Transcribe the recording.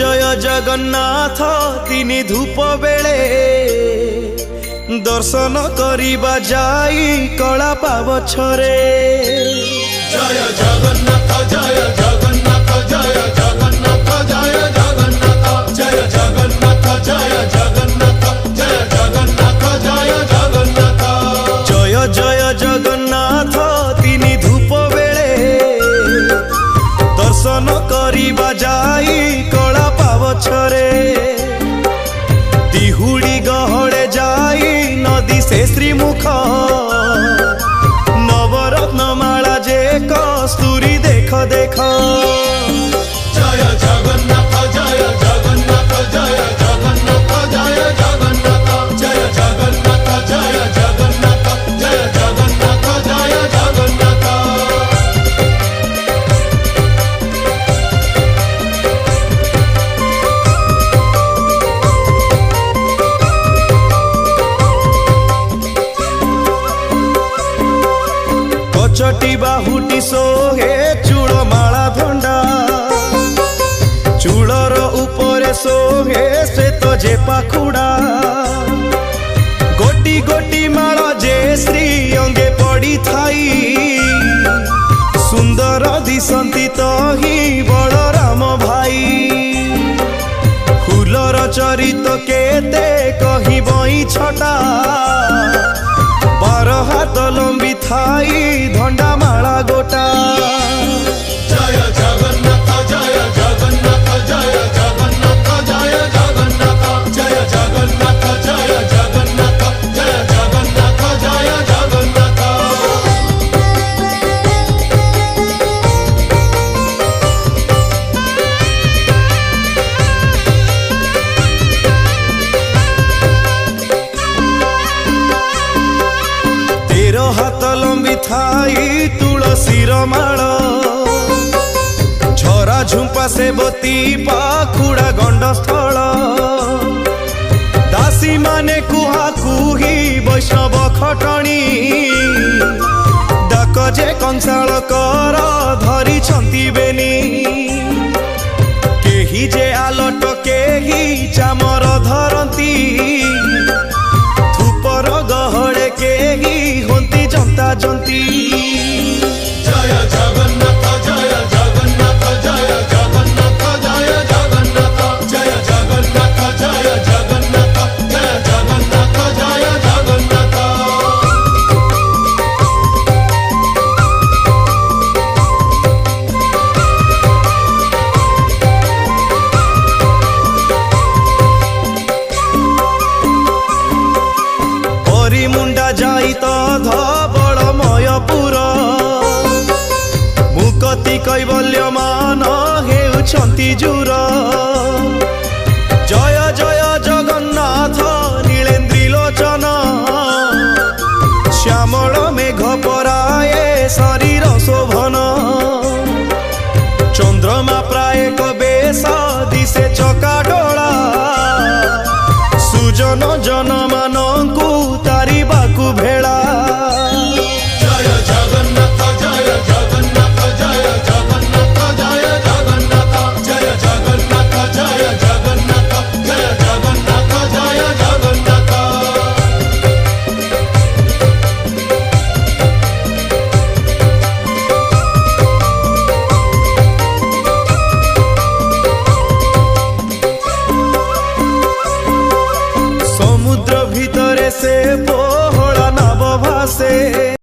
জয় জগন্নাথ তিনি ধূপ বেড়ে দর্শন করিবা যাই কলা পাবছরে জয় জগন্নাথ জয় জগন্নাথ জয় জগন্নাথ পাছরে ତିହୁଡ଼ି ଗହଳେ ଯାଇ ନଦୀ ସେ ଶ୍ରୀମୁଖ চটি বাহুটি সোহে চূড় মালা ধণ্ডা চূড়র উপরে সোহে সে তো যে পাখুড়া গোটি গোটি মাল যে শ্রী অঙ্গে পড়ি থাই সুন্দর দিশন্তি তহি বলরাম ভাই ফুলর চরিত কেতে ହାତ ଲମ୍ବି ଥାଇ ତୁଳସୀର ମାଳ ଝରା ଝୁମ୍ପା ସେବତୀ ପାଖୁଡ଼ା ଗଣ୍ଡସ୍ଥଳ ଦାସୀମାନେ କୁହା କୁହି ବୈଷ୍ଣବ ଖଟଣି ଡାକ ଯେ କଂସାଳ କର ଧରିଛନ୍ତି ବେନି କେହି ଯେ ଆଲଟ କେହି কেহি হন্তি জন্তা জন্তি যাইত ধবଳମୟପୁର ମୁକତି କୈବଲ୍ୟମାନ ହେଉଛନ୍ତି ଜୁର ଜୟ ଜୟ ଜଗନ୍ନାଥ ନୀଳେନ୍ଦ୍ରୀ ଲୋଚନ ଶ୍ୟାମଳ ମେଘ ପରାଏ ଶରୀର ଶୋଭନ ଚନ୍ଦ୍ରମା ପ୍ରାୟ ଏକ ବେଶ ଦିଶେ ଚକାଡୋଳା ସୁଜନ ଜନମାନ say